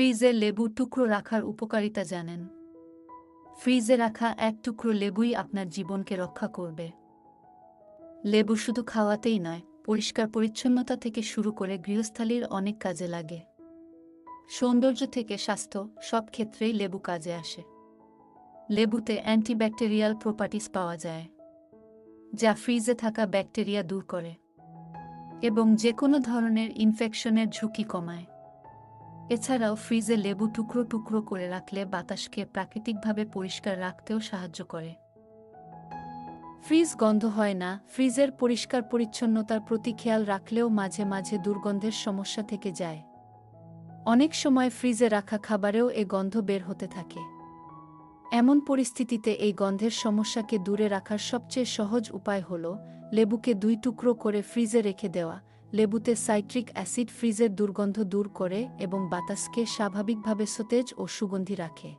ফ্রিজে লেবু টুকরো রাখার উপকারিতা জানেন। ফ্রিজে রাখা এক টুকরো লেবুই আপনার জীবনকে রক্ষা করবে। লেবু শুধু খাওয়াতেই নয়, পরিষ্কার পরিচ্ছন্নতা থেকে শুরু করে গৃহস্থালির অনেক কাজে লাগে। সৌন্দর্য থেকে স্বাস্থ্য, সব ক্ষেত্রেই লেবু কাজে আসে। লেবুতে অ্যান্টিব্যাকটেরিয়াল প্রপার্টিস পাওয়া যায়, যা ফ্রিজে থাকা ব্যাকটেরিয়া দূর করে এবং যে কোনো ধরনের ইনফেকশনের ঝুঁকি কমায়। এছাড়াও ফ্রিজে লেবু টুকরো টুকরো করে রাখলে বাতাসকে প্রাকৃতিকভাবে পরিষ্কার রাখতেও সাহায্য করে। ফ্রিজ গন্ধ হয় না, ফ্রিজের পরিষ্কার পরিচ্ছন্নতার প্রতি খেয়াল রাখলেও মাঝে মাঝে দুর্গন্ধের সমস্যা থেকে যায়। অনেক সময় ফ্রিজে রাখা খাবারেও এ গন্ধ বের হতে থাকে। এমন পরিস্থিতিতে এই গন্ধের সমস্যাকে দূরে রাখার সবচেয়ে সহজ উপায় হল লেবুকে দুই টুকরো করে ফ্রিজে রেখে দেওয়া লেবুতে সাইট্রিক অ্যাসিড ফ্রিজের দুর্গন্ধ দূর করে এবং বাতাসকে স্বাভাবিকভাবে সতেজ ও সুগন্ধি রাখে।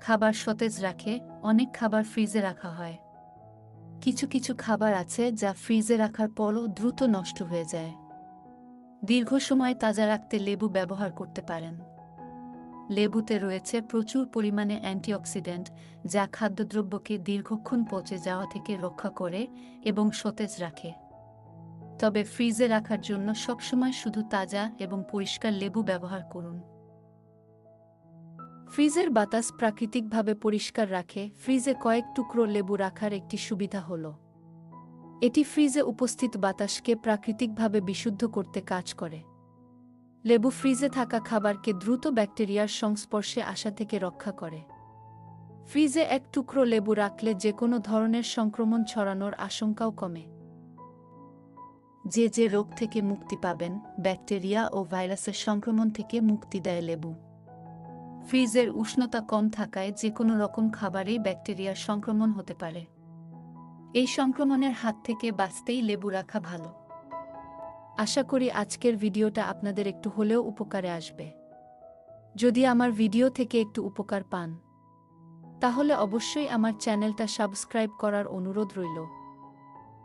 খাবার সতেজ রাখে, অনেক খাবার ফ্রিজে রাখা হয়। কিছু কিছু খাবার আছে যা ফ্রিজে রাখার পরও দ্রুত নষ্ট হয়ে যায়। দীর্ঘ সময় তাজা রাখতে লেবু ব্যবহার করতে পারেন। লেবুতে রয়েছে প্রচুর পরিমাণে অ্যান্টিঅক্সিডেন্ট যা খাদ্যদ্রব্যকে দীর্ঘক্ষণ পচে যাওয়া থেকে রক্ষা করে এবং সতেজ রাখে। তবে ফ্রিজে রাখার জন্য সবসময় শুধু তাজা এবং পরিষ্কার লেবু ব্যবহার করুন। ফ্রিজের বাতাস প্রাকৃতিকভাবে পরিষ্কার রাখে, ফ্রিজে কয়েক টুকরো লেবু রাখার একটি সুবিধা হল। এটি ফ্রিজে উপস্থিত বাতাসকে প্রাকৃতিকভাবে বিশুদ্ধ করতে কাজ করে। লেবু ফ্রিজে থাকা খাবারকে দ্রুত ব্যাকটেরিয়ার সংস্পর্শে আসা থেকে রক্ষা করে। ফ্রিজে এক টুকরো লেবু রাখলে যে কোনো ধরনের সংক্রমণ ছড়ানোর আশঙ্কাও কমে। যে যে রোগ থেকে মুক্তি পাবেন, ব্যাকটেরিয়া ও ভাইরাসের সংক্রমণ থেকে মুক্তি দেয় লেবু। ফ্রিজের উষ্ণতা কম থাকায় যে কোনো রকম খাবারেই ব্যাকটেরিয়ার সংক্রমণ হতে পারে। এই সংক্রমণের হাত থেকে বাঁচতেই লেবু রাখা ভালো। আশা করি আজকের ভিডিওটা আপনাদের একটু হলেও উপকারে আসবে। যদি আমার ভিডিও থেকে একটু উপকার পান, তাহলে অবশ্যই আমার চ্যানেলটা সাবস্ক্রাইব করার অনুরোধ রইল।